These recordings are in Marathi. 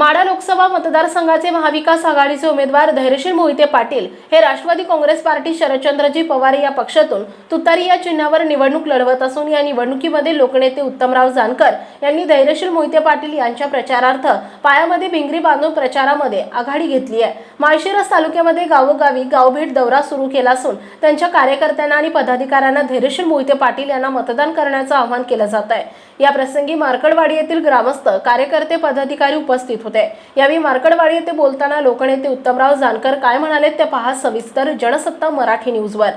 माढा लोकसभा मतदारसंघाचे महाविकास आघाडीचे उमेदवार धैर्यशील मोहिते पाटील हे राष्ट्रवादी काँग्रेस पार्टी शरदचंद्रजी पवार या पक्षातून तुतारी या चिन्हावर निवडणूक लढवत असून या निवडणुकीमध्ये लोकनेते उत्तमराव जानकर यांनी धैर्यशील मोहिते पाटील यांच्या प्रचारार्थ पायामध्ये भिंगरी बांधून प्रचारामध्ये आघाडी घेतली आहे. माळशिरस तालुक्यामध्ये गावोगावी गावभेट दौरा सुरू केला असून त्यांच्या कार्यकर्त्यांना आणि पदाधिकाऱ्यांना धैर्यशील मोहिते पाटील यांना मतदान करण्याचं आवाहन केलं जात आहे. या प्रसंगी मार्कडवाडी येथील ग्रामस्थ कार्यकर्ते पदाधिकारी उपस्थित होते. यावेळी मार्कडवाडी येथे बोलताना लोकनेते उत्तमराव जानकर काय म्हणाले ते पहा सविस्तर जनसत्ता मराठी न्यूजवर.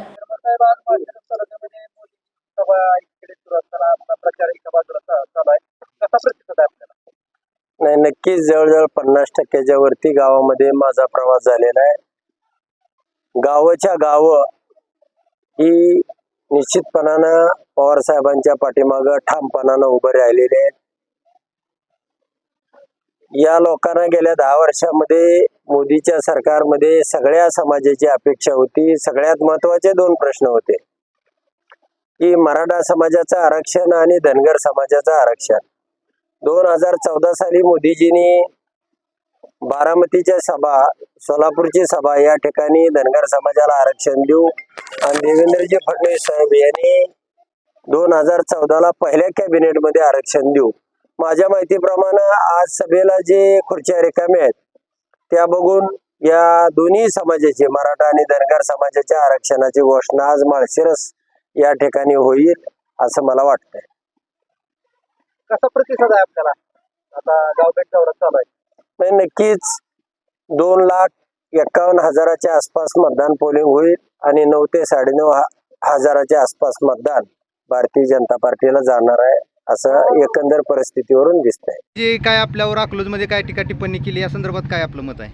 वर नाही नक्कीच जवळजवळ पन्नास टक्क्याच्या वरती गावामध्ये माझा प्रवास झालेला आहे. गावाच्या गावं ही निश्चितपणानं पवार साहेबांच्या पाठीमागं ठामपणानं उभे राहिलेले आहेत. या लोकांना गेल्या दहा वर्षामध्ये मोदीच्या सरकारमध्ये सगळ्या समाजाची अपेक्षा होती. सगळ्यात महत्त्वाचे दोन प्रश्न होते. की मराठा समाजाचं आरक्षण आणि धनगर समाजाचं आरक्षण. दोन हजार चौदा साली मोदीजींनी बारामतीच्या सभा सोलापूरची सभा या ठिकाणी धनगर समाजाला आरक्षण देऊ आणि देवेंद्रजी फडणवीस साहेब यांनी दोन हजार चौदाला पहिल्या कॅबिनेटमध्ये आरक्षण देऊ. माझ्या माहितीप्रमाणे आज सभेला जे खुर्च्या रिकाम्या आहेत त्या बघून या दोन्ही समाजाची मराठा आणि धनगर समाजाच्या आरक्षणाची घोषणा आज माळशिरस या ठिकाणी होईल असं मला वाटतंय. कसा प्रतिसाद आहे आपल्याला? आता गावभेट दौरा चालू आहे. नाही नक्कीच दोन लाख एकावन्न हजाराच्या आसपास मतदान पोलिंग होईल आणि नऊ ते साडेनऊ हजाराच्या आसपास मतदान भारतीय जनता पार्टीला जाणार आहे असं एकंदर परिस्थितीवरून दिसतंय. जे काय आपल्यावर अकलूजमध्ये काय टीका टिप्पणी केली या संदर्भात काय आपलं मत आहे?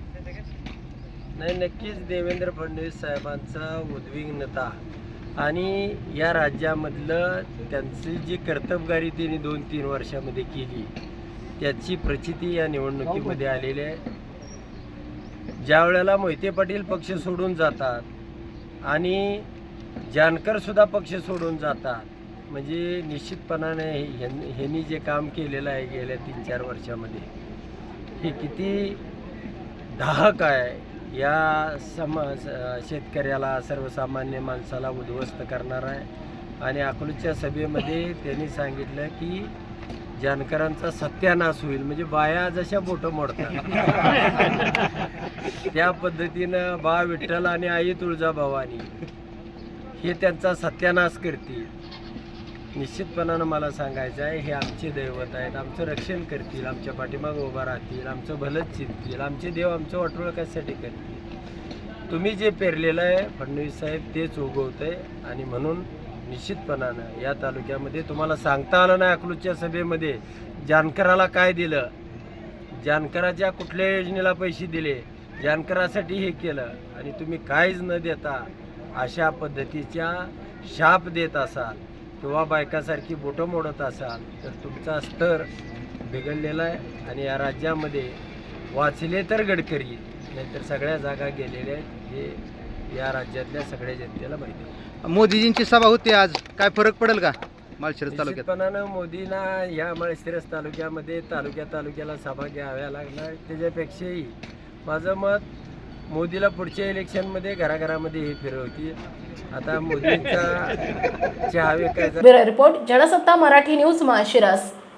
नाही नक्कीच देवेंद्र फडणवीस साहेबांचा उद्विग्नता आणि या राज्यामधलं त्यांची जी कर्तबगारी त्यांनी दोन तीन वर्षामध्ये केली त्याची प्रचिती या निवडणुकीमध्ये आलेली आहे. ज्या वेळेला मोहिते पाटील पक्ष सोडून जातात आणि जानकरसुद्धा पक्ष सोडून जातात म्हणजे निश्चितपणाने ह्यां- ह्यांनी जे काम केलेलं आहे गेल्या तीन चार वर्षामध्ये हे किती दाहक आहे या सम शेतकऱ्याला सर्वसामान्य माणसाला उद्ध्वस्त करणार आहे. आणि अकलूजच्या सभेमध्ये त्यांनी सांगितलं की जानकरांचा सत्यानाश होईल. म्हणजे बाया जशा बोटं मोडतात. त्या पद्धतीनं बा विठ्ठल आणि आई तुळजाभवानी हे त्यांचा सत्यानाश करतील. निश्चितपणानं मला सांगायचं आहे हे आमचे दैवत आहेत. आमचं रक्षण करतील आमच्या पाठीमागं उभा राहतील आमचं भलंच चिंततील आमचे देव आमचं वाटोळं कशासाठी करतील? तुम्ही जे पेरलेलं आहे फडणवीस साहेब तेच उगवत आहे आणि म्हणून निश्चितपणानं या तालुक्यामध्ये तुम्हाला सांगता आलं नाही अकलूजच्या सभेमध्ये. जानकराला काय दिलं? जानकराच्या कुठल्या योजनेला पैसे दिले? जानकरासाठी हे केलं आणि तुम्ही काहीच न देता अशा पद्धतीच्या शाप देत असाल किंवा बायकासारखी बोटं मोडत असाल तर तुमचा स्तर बिघडलेला आहे आणि या राज्यामध्ये वाचले तर गडकरी नाहीतर सगळ्या जागा गेलेल्या आहेत. हे या राज्यातल्या सगळ्या जनतेला माहिती आहे मोदीजींची सभा होती आज. काय फरक पडेल का माळशिरस तालुक्यात? निश्चितपणानं मोदींना या माळशिरस तालुक्यामध्ये तालुक्या तालुक्याला सभा घ्याव्या लागणार. त्याच्यापेक्षाही माझं मत मोदीला पुढच्या इलेक्शनमध्ये घराघरामध्ये हे फिरवतील आता मोदींचा चहा विकायचा. Bureau report Jansatta Marathi news माशिरस